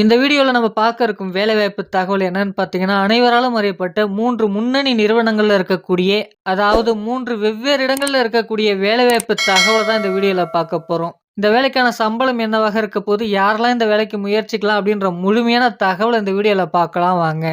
இந்த வீடியோவில் நம்ம பார்க்க இருக்கும் வேலைவாய்ப்பு தகவல் என்னன்னு பார்த்தீங்கன்னா அனைவராலும் அறியப்பட்ட மூன்று முன்னணி நிறுவனங்களில் இருக்கக்கூடிய அதாவது மூன்று வெவ்வேறு இடங்களில் இருக்கக்கூடிய வேலைவாய்ப்பு தகவல் தான் இந்த வீடியோவில் பார்க்க போகிறோம் இந்த வேலைக்கான சம்பளம் என்னவாக இருக்க போது யாரெல்லாம் இந்த வேலைக்கு முயற்சிக்கலாம் அப்படின்ற முழுமையான தகவல் இந்த வீடியோவில் பார்க்கலாம் வாங்க.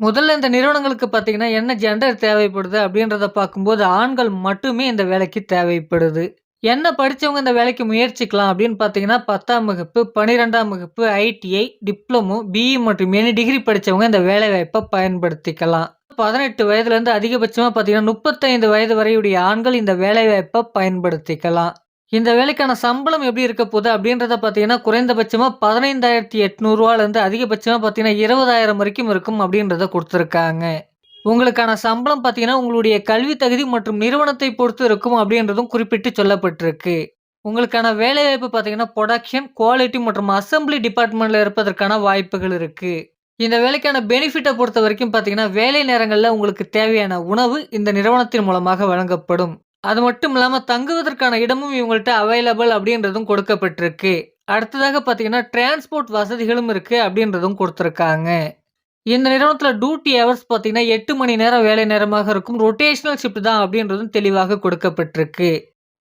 முதல்ல இந்த நிறுவனங்களுக்கு பார்த்தீங்கன்னா என்ன ஜெண்டர் தேவைப்படுது அப்படின்றத பார்க்கும்போது ஆண்கள் மட்டுமே இந்த வேலைக்கு தேவைப்படுது. என்ன படித்தவங்க இந்த வேலைக்கு முயற்சிக்கலாம் அப்படின்னு பார்த்தீங்கன்னா பத்தாம் வகுப்பு பன்னிரெண்டாம் வகுப்பு ஐடிஐ டிப்ளமோ பிஇ மற்றும் எனி டிகிரி படித்தவங்க இந்த வேலைவாய்ப்பை பயன்படுத்திக்கலாம். பதினெட்டு வயதுலேருந்து அதிகபட்சமாக பார்த்தீங்கன்னா முப்பத்தைந்து வயது வரையுடைய ஆண்கள் இந்த வேலைவாய்ப்பை பயன்படுத்திக்கலாம். இந்த வேலைக்கான சம்பளம் எப்படி இருக்க போகுது அப்படின்றத பார்த்தீங்கன்னா குறைந்தபட்சமாக பதினைந்தாயிரத்தி எட்நூறுவாலேருந்து அதிகபட்சமாக பார்த்தீங்கன்னா இருபதாயிரம் வரைக்கும் இருக்கும் அப்படின்றத கொடுத்துருக்காங்க. உங்களுக்கான சம்பளம் பார்த்தீங்கன்னா உங்களுடைய கல்வி தகுதி மற்றும் நிறுவனத்தை பொறுத்து இருக்கும் அப்படின்றதும் குறிப்பிட்டு சொல்லப்பட்டிருக்கு. உங்களுக்கான வேலைவாய்ப்பு பார்த்தீங்கன்னா ப்ரொடக்ஷன் குவாலிட்டி மற்றும் அசம்பிளி டிபார்ட்மெண்ட்டில் இருப்பதற்கான வாய்ப்புகள் இருக்குது இந்த வேலைக்கான பெனிஃபிட்டை பொறுத்த வரைக்கும் பார்த்தீங்கன்னா வேலை நேரங்களில் உங்களுக்கு தேவையான உணவு இந்த நிறுவனத்தின் மூலமாக வழங்கப்படும். அது மட்டும் இல்லாமல் தங்குவதற்கான இடமும் இவங்கள்ட்ட அவைலபிள் அப்படின்றதும் கொடுக்கப்பட்டிருக்கு. அடுத்ததாக பார்த்தீங்கன்னா டிரான்ஸ்போர்ட் வசதிகளும் இருக்குது அப்படின்றதும் கொடுத்துருக்காங்க. இந்த நிறுவனத்தில் டியூட்டி ஹவர்ஸ் பார்த்தீங்கன்னா எட்டு மணி நேரம் வேலை நேரமாக இருக்கும். ரொட்டேஷனல் ஷிஃப்ட் தான் அப்படின்றதும் தெளிவாக கொடுக்கப்பட்டிருக்கு.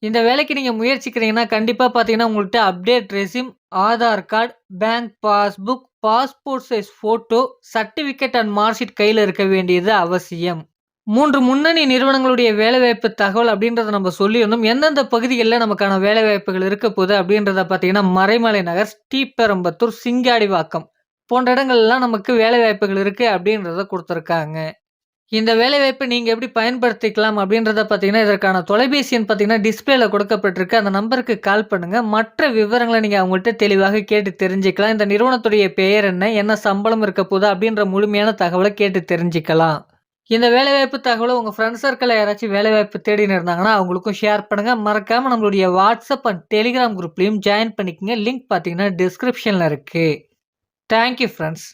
இந்த வேலைக்கு நீங்கள் முயற்சிக்கிறீங்கன்னா கண்டிப்பாக பார்த்தீங்கன்னா உங்கள்கிட்ட update resume Aadhaar card bank passbook passport size photo certificate and mark sheet கையில் இருக்க வேண்டியது அவசியம். மூன்று முன்னணி நிறுவனங்களுடைய வேலைவாய்ப்பு தகவல் அப்படின்றத நம்ம சொல்லியிருந்தோம். எந்தெந்த பகுதிகளில் நமக்கான வேலைவாய்ப்புகள் இருக்க போகுது அப்படின்றத பார்த்தீங்கன்னா மறைமலை நகர் ஸ்ரீபெரும்பத்தூர் சிங்காடிவாக்கம். போன்ற இடங்கள்லாம் நமக்கு வேலைவாய்ப்புகள் இருக்குது அப்படின்றத கொடுத்துருக்காங்க. இந்த வேலைவாய்ப்பை நீங்கள் எப்படி பயன்படுத்திக்கலாம் அப்படின்றத பார்த்தீங்கன்னா இதற்கான தொலைபேசி எண் பார்த்தீங்கன்னா டிஸ்பிளேல கொடுக்கப்பட்டிருக்கு. அந்த நம்பருக்கு கால் பண்ணுங்கள் மற்ற விவரங்களை நீங்கள் அவங்கள்ட்ட தெளிவாக கேட்டு தெரிஞ்சுக்கலாம். இந்த நிறுவனத்துடைய பெயர் என்ன என்ன சம்பளம் இருக்க போதா அப்படின்ற முழுமையான தகவலை கேட்டு தெரிஞ்சுக்கலாம். இந்த வேலைவாய்ப்பு தகவலை உங்கள் ஃப்ரெண்ட்ஸ் சர்க்கிளில் யாராச்சும் வேலைவாய்ப்பு தேடின்னு இருந்தாங்கன்னா அவங்களுக்கும் ஷேர் பண்ணுங்கள் மறக்காமல் நம்மளுடைய வாட்ஸ்அப் அண்ட் டெலிகிராம் குரூப்லேயும் ஜாயின் பண்ணிக்கங்க. லிங்க் பார்த்தீங்கன்னா டிஸ்கிரிப்ஷனில் இருக்குது தேங்க்யூ ஃப்ரெண்ட்ஸ்